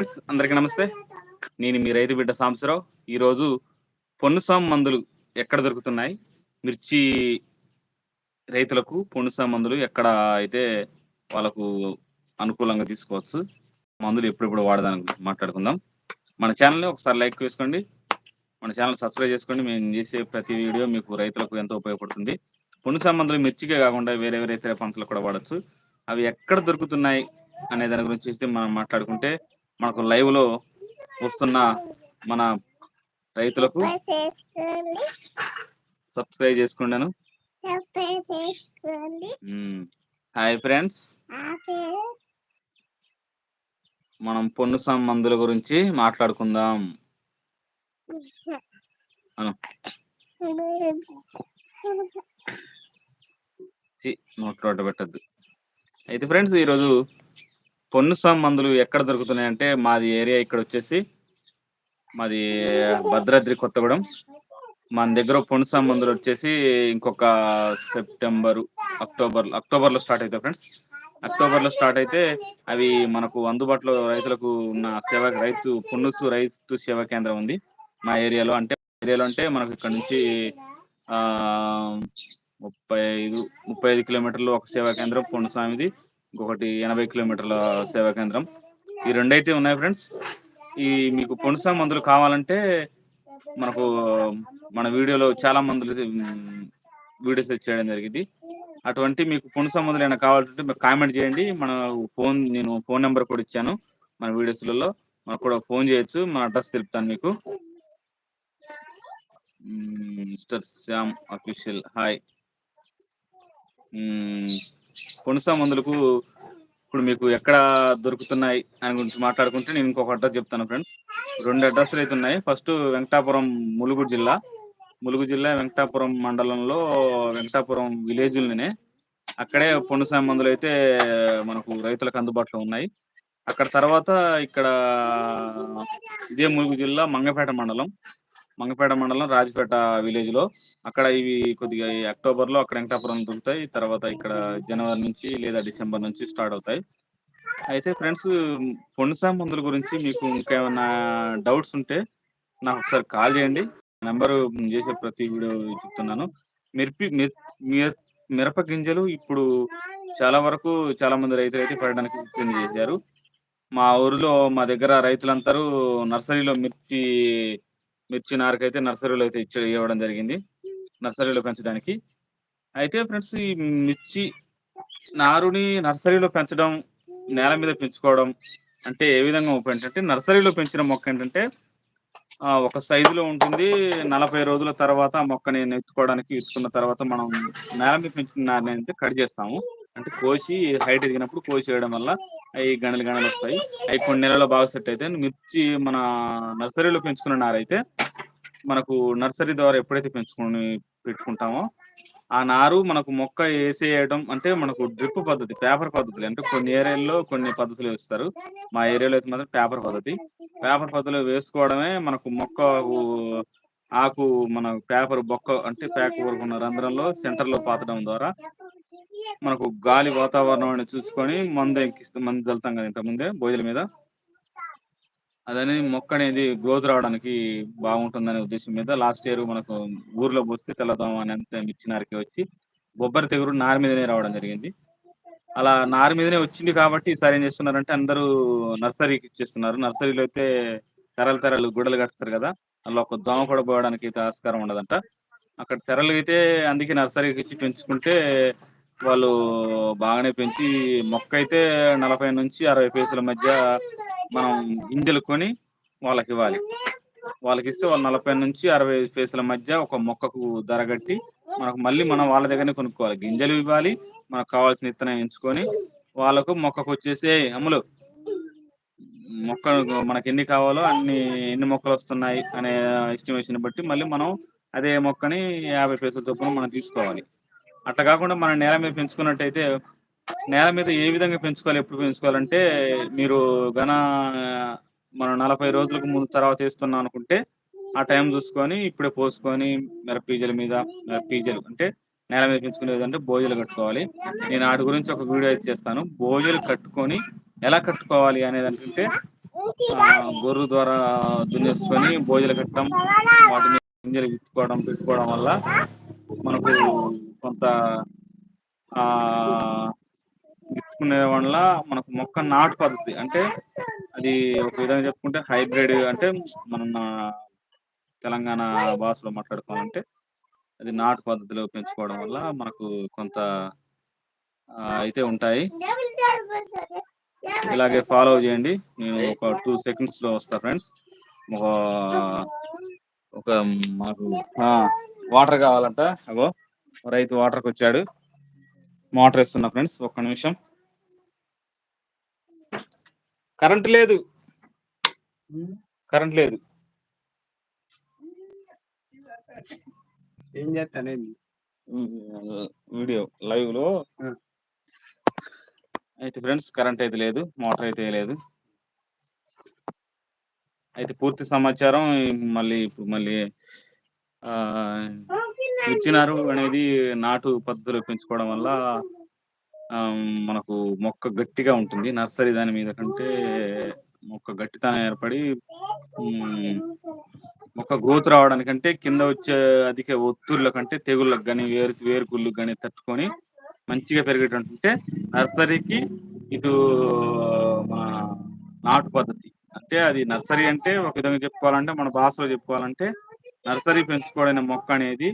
Friends, అందరికీ నమస్తే. నేను మీ రైతు బిడ్డ సాంబశివరావు. ఈరోజు పొన్నుసాం మందులు ఎక్కడ దొరుకుతున్నాయి? మిర్చి రైతులకు పొన్నుసాం మందులు ఎక్కడ అయితే వాళ్ళకు అనుకూలంగా తీసుకోవచ్చు. మందులు ఎప్పుడెప్పుడు వాడదానికి మాట్లాడుకుందాం. మన ఛానల్ని ఒకసారి లైక్ వేసుకోండి. మన ఛానల్ సబ్స్క్రైబ్ చేసుకోండి. మేము చేసే ప్రతి వీడియో మీకు రైతులకు ఎంతో ఉపయోగపడుతుంది. పొన్నుసాం మందులు మిర్చికే కాకుండా వేరే వేరే ఇతర పంటలు కూడా వాడచ్చు. అవి ఎక్కడ దొరుకుతున్నాయి అనే దాని గురించి చూస్తే మనం మాట్లాడుకుంటే మనకు లైవ్లో వస్తున్న మన రైతులకు సబ్స్క్రైబ్ చేసుకున్నాను హాయ్ ఫ్రెండ్స్. మనం పొన్నుసాం మందుల గురించి మాట్లాడుకుందాం. అను. నోట్లో పెట్టద్దు. అయితే ఫ్రెండ్స్ ఈరోజు పొన్నుసాం మందులు ఎక్కడ దొరుకుతున్నాయంటే మాది ఏరియా ఇక్కడ వచ్చేసి మాది భద్రాద్రి కొత్తగూడెం. మన దగ్గర పొన్నుసాం మందులు వచ్చేసి ఇంకొక సెప్టెంబర్ అక్టోబర్ అక్టోబర్లో స్టార్ట్ అవుతాయి ఫ్రెండ్స్. అక్టోబర్లో స్టార్ట్ అయితే అవి మనకు అందుబాటులో రైతులకు ఉన్న సేవ రైతు పున్నుసు రైతు సేవా కేంద్రం ఉంది మా ఏరియాలో. అంటే ఏరియాలో అంటే మనకు ఇక్కడ నుంచి ముప్పై ఐదు ముప్పై ఐదు కిలోమీటర్లు ఒక సేవా కేంద్రం పొన్నుసామిది ఇంకొకటి ఎనభై కిలోమీటర్ల సేవా కేంద్రం. ఈ రెండైతే ఉన్నాయి ఫ్రెండ్స్. ఈ మీకు పొన్నుసాం మందులు కావాలంటే మనకు మన వీడియోలో చాలా మందులు వీడియోస్ చేయడం జరిగింది. అటువంటి మీకు పొన్నుసాం మందులు ఏమైనా కావాలంటే మీరు కామెంట్ చేయండి. మన ఫోన్ నేను ఫోన్ నెంబర్ కూడా ఇచ్చాను మన వీడియోస్లలో. మనకు కూడా ఫోన్ చేయొచ్చు. మన అడ్రస్ తెలుపుతాను మీకు. Mister Shyam official. హాయ్. పొనుసా మందులకు. ఇప్పుడు మీకు ఎక్కడ దొరుకుతున్నాయి అని గురించి మాట్లాడుకుంటే నేను ఇంకొక అడ్రస్ చెప్తాను ఫ్రెండ్స్. రెండు అడ్రస్లు అయితే ఉన్నాయి. ఫస్ట్ వెంకటాపురం ములుగు జిల్లా. ములుగు జిల్లా వెంకటాపురం మండలంలో వెంకటాపురం విలేజ్లోనే. అక్కడే పొనుసా మందులు అయితే మనకు రైతులకు అందుబాటులో ఉన్నాయి. అక్కడ తర్వాత ఇక్కడ ఇదే ములుగు జిల్లా మంగపేట మండలం. మంగపేట మండలం రాజపేట విలేజ్లో అక్కడ ఇవి కొద్దిగా అక్టోబర్లో అక్కడ వెంకటాపురం దొరుకుతాయి తర్వాత ఇక్కడ జనవరి నుంచి లేదా డిసెంబర్ నుంచి స్టార్ట్ అవుతాయి. అయితే ఫ్రెండ్స్ పొండుసా మందుల గురించి మీకు ఇంకేమైనా డౌట్స్ ఉంటే నాకు ఒకసారి కాల్ చేయండి. నెంబర్ చేసే ప్రతి వీడియో చెప్తున్నాను. మిరపి మిరప గింజలు ఇప్పుడు చాలా వరకు చాలా మంది రైతులు అయితే పడడానికి సిద్ధం చేశారు. మా ఊరిలో మా దగ్గర రైతులందరూ నర్సరీలో మిర్చి మిర్చి నారకైతే నర్సరీలో అయితే ఇచ్చి ఇవ్వడం జరిగింది. నర్సరీలో పెంచడానికి. అయితే ఫ్రెండ్స్ ఈ మిర్చి నారుని నర్సరీలో పెంచడం నేల మీద పెంచుకోవడం అంటే ఏ విధంగా ఉపయోగం అంటే నర్సరీలో పెంచిన మొక్క ఏంటంటే ఆ, ఒక సైజులో ఉంటుంది. నలభై రోజుల తర్వాత ఆ మొక్కని నెచ్చుకోవడానికి ఇచ్చుకున్న తర్వాత మనం నేల మీద పెంచిన నారని అయితే కట్ చేస్తాము. అంటే కోసి హైట్ ఎదిగినప్పుడు కోసి వేయడం వల్ల అవి గణలు గణలు వస్తాయి. అవి కొన్ని నెలల్లో బాగా సెట్ అయితే మిర్చి మన నర్సరీలో పెంచుకున్న నారైతే మనకు నర్సరీ ద్వారా ఎప్పుడైతే పెంచుకొని పెట్టుకుంటామో. ఆ నారు మనకు మొక్క వేసేయడం అంటే మనకు డ్రిప్ పద్ధతి పేపర్ పద్ధతులు. అంటే కొన్ని ఏరియాల్లో కొన్ని పద్ధతులు వేస్తారు. మా ఏరియాలో అయితే మాత్రం పేపర్ పద్ధతి. పేపర్ పద్ధతిలో వేసుకోవడమే మనకు మొక్క ఆకు మన పేపర్ బొక్క అంటే ప్యాక్ వరకు ఉన్న రంధ్రంలో సెంటర్లో పాతడం ద్వారా మనకు గాలి వాతావరణం చూసుకొని మందు ఎక్కిస్తే మందు జల్తాం కదా ఇంత ముందే బోయిల మీద. అదని మొక్క అనేది గ్రోత్ రావడానికి బాగుంటుందనే ఉద్దేశం మీద లాస్ట్ ఇయర్ మనకు ఊర్లో పోస్తే తెల్లదోమ అని అంత మిర్చినారికి వచ్చి బొబ్బరి తెగురు నారు మీదనే రావడం జరిగింది. అలా నారు మీదనే వచ్చింది కాబట్టి ఈసారి ఏం చేస్తున్నారంటే అందరూ నర్సరీకి ఇచ్చేస్తున్నారు. నర్సరీలో అయితే తెరలు తెరలు గుడలు కడుస్తారు కదా అలా ఒక దోమ కూడా పోవడానికి అయితే ఆస్కారం ఉండదంట. అక్కడ తెరలు అయితే అందుకే నర్సరీకి ఇచ్చి పెంచుకుంటే వాళ్ళు బాగానే పెంచి మొక్క అయితే నలభై నుంచి అరవై పైసల మధ్య మనం గింజలు కొని వాళ్ళకి ఇవ్వాలి. వాళ్ళకి ఇస్తే వాళ్ళు నలభై నుంచి అరవై పైసల మధ్య ఒక మొక్కకు ధర కట్టి మనకు మళ్ళీ మనం వాళ్ళ దగ్గరనే కొనుక్కోవాలి. గింజలు ఇవ్వాలి మనకు కావాల్సిన ఇత్తనం ఎంచుకొని వాళ్ళకు మొక్కకు వచ్చేసి అమ్ములు. మొక్క మనకి ఎన్ని కావాలో అన్ని ఎన్ని మొక్కలు వస్తున్నాయి అనే ఎస్టిమేషన్ బట్టి మళ్ళీ మనం అదే మొక్కని యాభై పైసల చొప్పున మనం తీసుకోవాలి. అట్లా కాకుండా మనం నేల మీద పెంచుకున్నట్టయితే నేల మీద ఏ విధంగా పెంచుకోవాలి ఎప్పుడు పెంచుకోవాలంటే మీరు గన మనం నలభై రోజులకు ముందు తర్వాత వేస్తున్నాం అనుకుంటే ఆ టైం చూసుకొని ఇప్పుడే పోసుకొని మిరపీజల మీద మిరపీజలు అంటే నేల మీద పెంచుకునేది అంటే బోజలు కట్టుకోవాలి. నేను వాటి గురించి ఒక వీడియో అయితే చేస్తాను. బోజలు కట్టుకొని ఎలా కట్టుకోవాలి అనేది అంటే ఆ, గొర్రు ద్వారా దున్నేసుకొని భోజలు కట్టడం వాటిని గింజలు విత్తుకోవడం పెట్టుకోవడం వల్ల మనకు కొంత ఆ విత్తుకునే వల్ల మనకు మొక్క నాటు పద్ధతి అంటే అది ఒక విధంగా చెప్పుకుంటే హైబ్రిడ్ అంటే మనం తెలంగాణ భాషలో మాట్లాడుకోవాలంటే అది నాటు పద్ధతిలో పెంచుకోవడం వల్ల మనకు కొంత అయితే ఉంటాయి. ఇలాగే ఫాలో చేయండి. నేను ఒక టూ సెకండ్స్లో వస్తా ఫ్రెండ్స్. ఒక ఒక మాకు వాటర్ కావాలంట. అగో. రైతు వాటర్కి వచ్చాడు. మోటార్ వేస్తున్నా ఫ్రెండ్స్ ఒక్క నిమిషం. కరెంట్ లేదు. కరెంట్ లేదు. ఏం చేస్తానండి వీడియో లైవ్లో. అయితే ఫ్రెండ్స్ కరెంట్ అయితే లేదు మోటార్ అయితే లేదు. అయితే పూర్తి సమాచారం మళ్ళీ ఇప్పుడు మళ్ళీ ఆ అనేది నాటు పద్ధతిలో పెంచుకోవడం వల్ల ఆ, మనకు మొక్క గట్టిగా ఉంటుంది. నర్సరీ దాని మీద కంటే మొక్క గట్టితనం ఏర్పడి మొక్క గ్రోత్ రావడానికంటే కింద వచ్చే అధిక ఒత్తుర్ల కంటే తెగుళ్ళకు కానీ వేరు వేరుకుళ్ళకు కానీ తట్టుకొని మంచిగా పెరిగేటంటే నర్సరీకి ఇటు మన నాటు పద్ధతి. అంటే అది నర్సరీ అంటే ఒక విధంగా చెప్పుకోవాలంటే మన భాషలో చెప్పుకోవాలంటే నర్సరీ పెంచుకోవడం మొక్క అనేది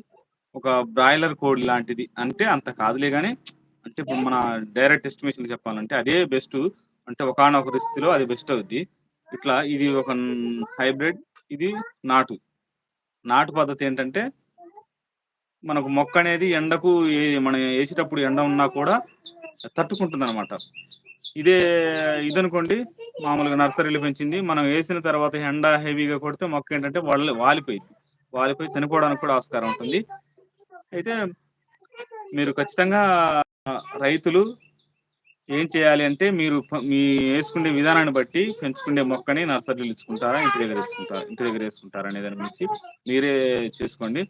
ఒక బ్రాయిలర్ కోడి లాంటిది. అంటే అంత కాదులే కానీ అంటే ఇప్పుడు మన డైరెక్ట్ ఎస్టిమేషన్ చెప్పాలంటే అదే బెస్ట్. అంటే ఒకనొక రిస్థితిలో అది బెస్ట్ అవుద్ది. ఇట్లా ఇది ఒక హైబ్రిడ్ ఇది నాటు. నాటు పద్ధతి ఏంటంటే మనకు మొక్క అనేది ఎండకు మనం వేసేటప్పుడు ఎండ ఉన్నా కూడా తట్టుకుంటుంది అనమాట ఇదే ఇదనుకోండి మామూలుగా నర్సరీలు పెంచింది మనం వేసిన తర్వాత ఎండ హెవీగా కొడితే మొక్క ఏంటంటే వాళ్ళు వాలిపోయింది వాలిపోయి చనిపోవడానికి కూడా ఆస్కారం ఉంటుంది. అయితే మీరు ఖచ్చితంగా రైతులు ఏం చేయాలి అంటే మీరు మీ వేసుకునే విధానాన్ని బట్టి పెంచుకునే మొక్కని నర్సరీలు ఇచ్చుకుంటారా ఇంటి దగ్గర ఇచ్చుకుంటారా ఇంటి దగ్గర వేసుకుంటారా అనే దాని గురించి మీరే చేసుకోండి.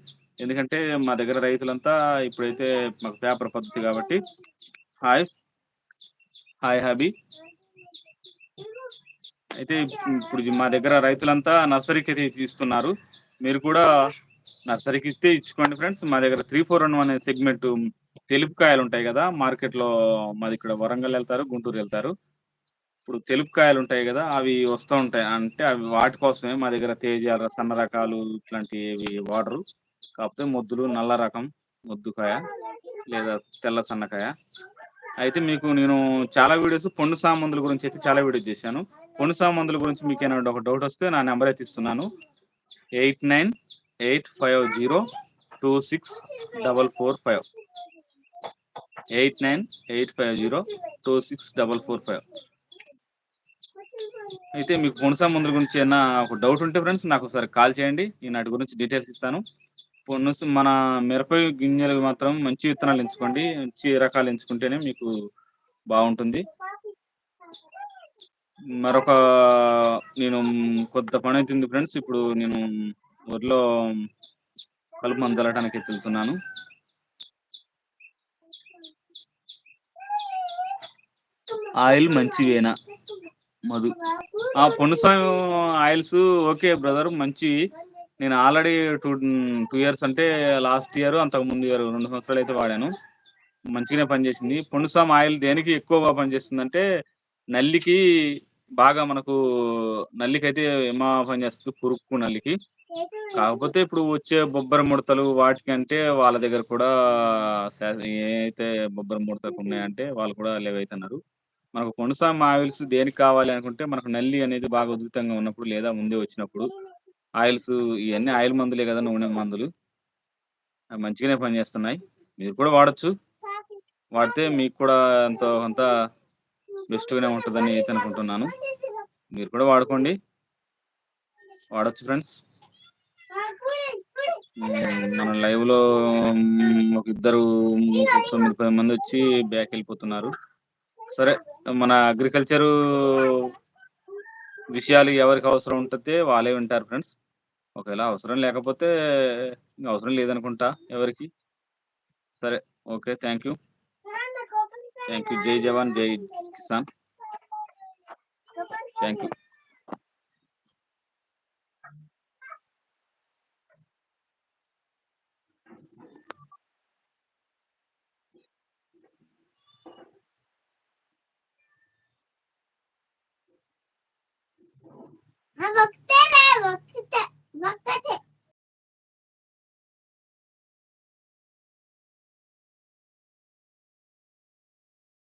ఎందుకంటే మా దగ్గర రైతులంతా ఇప్పుడైతే మాకు పేపర్ పద్ధతి కాబట్టి హాయ్ హాయ్ హాబీ. అయితే ఇప్పుడు మా దగ్గర రైతులంతా నర్సరీకి అయితే తీస్తున్నారు. మీరు కూడా నర్సరీకి ఇస్తే ఇచ్చుకోండి ఫ్రెండ్స్. మా దగ్గర త్రీ ఫోర్ వన్ అనే సెగ్మెంట్ తెలుపు కాయలు ఉంటాయి కదా మార్కెట్లో మాది ఇక్కడ వరంగల్ వెళ్తారు గుంటూరు వెళ్తారు. ఇప్పుడు తెలుపు కాయలు ఉంటాయి కదా అవి వస్తూ ఉంటాయి. అంటే అవి వాటి కోసమే మా దగ్గర తేజ సన్న రకాలు ఇట్లాంటివి వాడరు. కాకపోతే మొద్దులు నల్ల రకం మొద్దుకాయ లేదా తెల్ల సన్నకాయ. అయితే మీకు నేను చాలా వీడియోస్ పొండు సామందుల గురించి అయితే చాలా వీడియోస్ చేశాను. పొండు సామందుల గురించి మీకు ఏమైనా ఒక డౌట్ వస్తే నా నెంబర్ అయితే ఇస్తున్నాను eight nine eight five zero two six double four five. Eight nine eight five zero two six double four five. అయితే మీకు పొనుసా మందుల గురించి ఏమైనా ఒక డౌట్ ఉంటే ఫ్రెండ్స్ నాకు ఒకసారి కాల్ చేయండి. నేను వాటి గురించి డీటెయిల్స్ ఇస్తాను. పుణస మన మిరప గింజలు మాత్రం మంచి విత్తనాలు ఎంచుకోండి. మంచి రకాలు ఎంచుకుంటేనే మీకు బాగుంటుంది. మరొక నేను కొత్త పని అవుతుంది ఫ్రెండ్స్ ఇప్పుడు నేను ఊర్లో కలుపు మందు వెళ్తున్నాను. ఆయిల్ మంచివేనా మధు. ఆ పొన్నుసాయం ఆయిల్స్ ఓకే బ్రదర్ మంచి. నేను ఆల్రెడీ టూ టూ ఇయర్స్ అంటే లాస్ట్ ఇయర్ అంతకు ముందు ఇయర్ రెండు సంవత్సరాలు అయితే వాడాను. మంచిగానే పనిచేసింది. పొన్నుసాం ఆయిల్ దేనికి ఎక్కువగా పనిచేస్తుంది అంటే నల్లికి బాగా మనకు నల్లికి అయితే ఏమా పనిచేస్తుంది? పురుక్కు నల్లికి. కాకపోతే ఇప్పుడు వచ్చే బొబ్బర ముడతలు వాటికంటే వాళ్ళ దగ్గర కూడా ఏదైతే బొబ్బర ముడతలు ఉన్నాయంటే వాళ్ళు కూడా లేవైతున్నారు మనకు కొనసామ ఆయిల్స్ దేనికి కావాలి అనుకుంటే మనకు నల్లి అనేది బాగా ఉధృతంగా ఉన్నప్పుడు లేదా ముందే వచ్చినప్పుడు ఆయిల్స్ ఇవన్నీ ఆయిల్ మందులే కదా నూనె మందులు. మంచిగానే పనిచేస్తున్నాయి. మీరు కూడా వాడచ్చు. వాడితే మీకు కూడా ఎంతో కొంత బెస్ట్గానే ఉంటుందని అయితే అనుకుంటున్నాను. మీరు కూడా వాడుకోండి. వాడచ్చు ఫ్రెండ్స్. మన లైవ్లో ఒక ఇద్దరు తొమ్మిది పది మంది వచ్చి బ్యాక్ వెళ్ళిపోతున్నారు. సరే మన అగ్రికల్చర్ విషయాలు ఎవరికి అవసరం ఉంటుంది వాళ్ళే వింటారు ఫ్రెండ్స్ ఒకవేళ అవసరం లేకపోతే అవసరం లేదనుకుంటా ఎవరికి. సరే okay thank you thank you Jai Jawan Jai Kisan. Thank you